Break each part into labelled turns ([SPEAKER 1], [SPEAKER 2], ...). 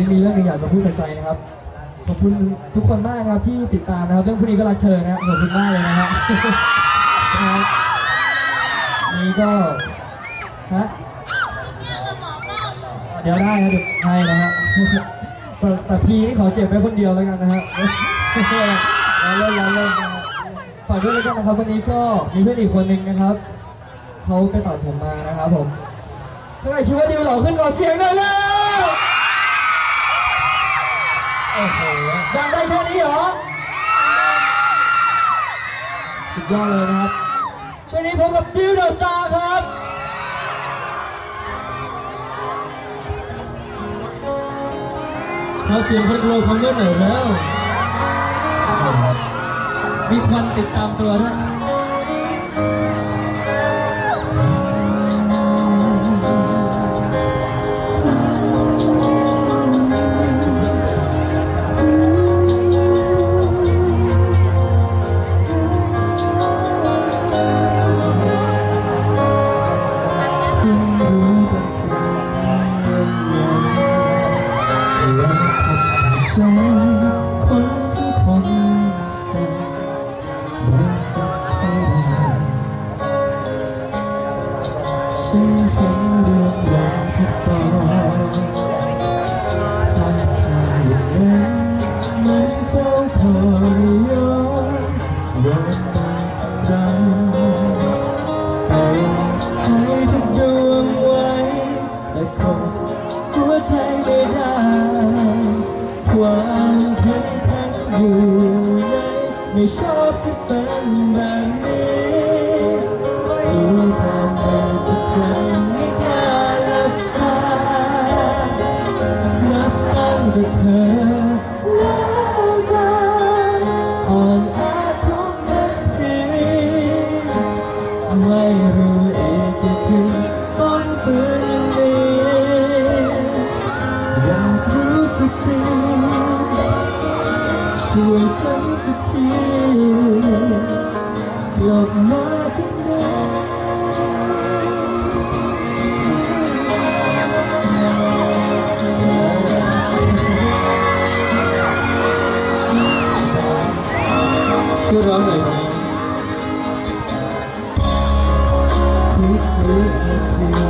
[SPEAKER 1] ี้มีเรื่องหนึงอยากจะพูดจากใจนะครับ ขอบคุณทุกคนมากนะครับที่ติดตามนะครับ เรื่องพวกนี้ก็รักเธอนะครับขอบคุณมากเลยนะฮะนะครับนี่ก็ฮะเดี๋ยวได้นะเดี๋ยวให้นะฮะแต่แต่พีนี่ขอเก็บไว้คนเดียวแล้วกันนะฮะเราเล่นเราเล่นนะฮะฝากด้วยแล้วกันนะครับวันนี้ก็มีเพื่อนอีกคนนึงนะครับเขาไปตัดผมมานะครับผมถ้าใครคิดว่าดิวหล่อขึ้นขอเสียงหน่อยเร็ว โอ้โหดังได้แค่นี้เหรอ สุดยอดเลยนะครับ ช่วงนี้พบกับดิวเดอะสตาร์ครับ
[SPEAKER 2] ขอเสียงคนกลัวความมืดหน่อยแล้ว มีควันติดตามตัวด้วย
[SPEAKER 1] ฉันเห็นเรื่องราวทุกตอนผ่านทางอย่างนั้นมันเฝ้าคอยย้อนย้อนมาทำเราใครทุกดวงไว้ แต่คงหัวใจไม่ได้ ความเข้มแข็งอยู่ในไม่ชอบที่เป็นแบบนี้ ช่วยฉันสักทีกลับมาที่นี่
[SPEAKER 2] ช่วยร้องหน่อยไหม
[SPEAKER 1] ทุกวินาทีที่เธ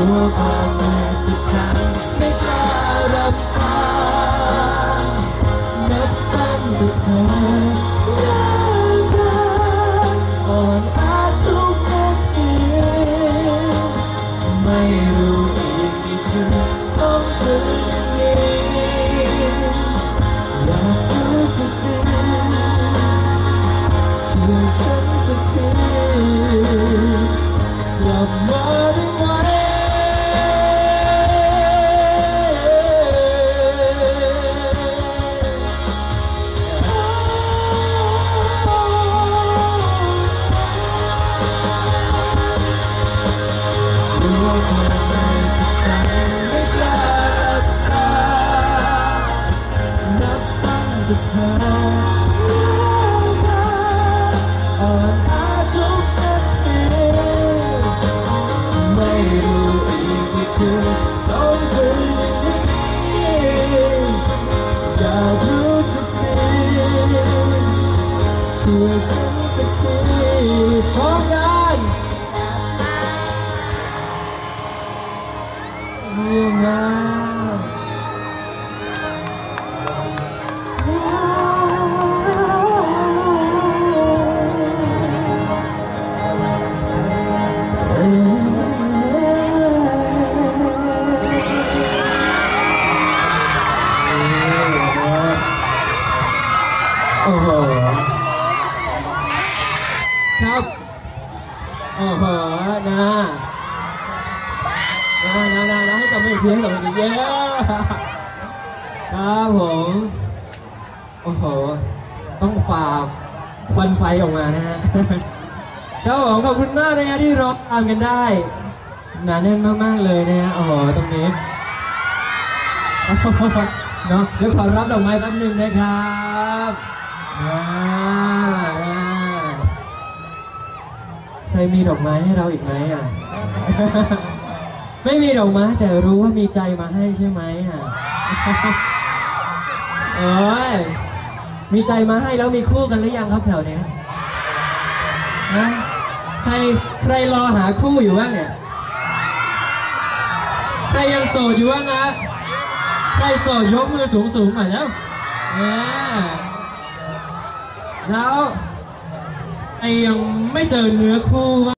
[SPEAKER 1] กลั
[SPEAKER 2] โอ้โห
[SPEAKER 1] ครับโอ้โหนะนะนะนะนะให้ตบมืออีกทีให้ตบมืออีกทีเย้ครับผมโอ้โหต้องฝ่าควันไฟออกมานะฮะครับผมขอบคุณมากนะฮะที่รอตามกันได้หนาแน่นมากๆเลยนะฮะโอ้โหตรงนี้เนาะเดี๋ยวขอรับดอกไม้แป๊บหนึงนะครับ อ่าอ่าใครมีดอกไม้ให้เราอีกไหมอะ ไม่มีดอกไม้แต่รู้ว่ามีใจมาให้ใช่ไหมอะโอ้ยมีใจมาให้แล้วมีคู่กันหรือยังครับแถวเนี้ยนะใครใครรอหาคู่อยู่บ้างเนี่ย ใครยังโสดอยู่บ้างนะใครโสดยกมือสูงสูงๆหน่อยแล้วเนี่ย แล้วไอยังไม่เจอเนื้อคู่บ้า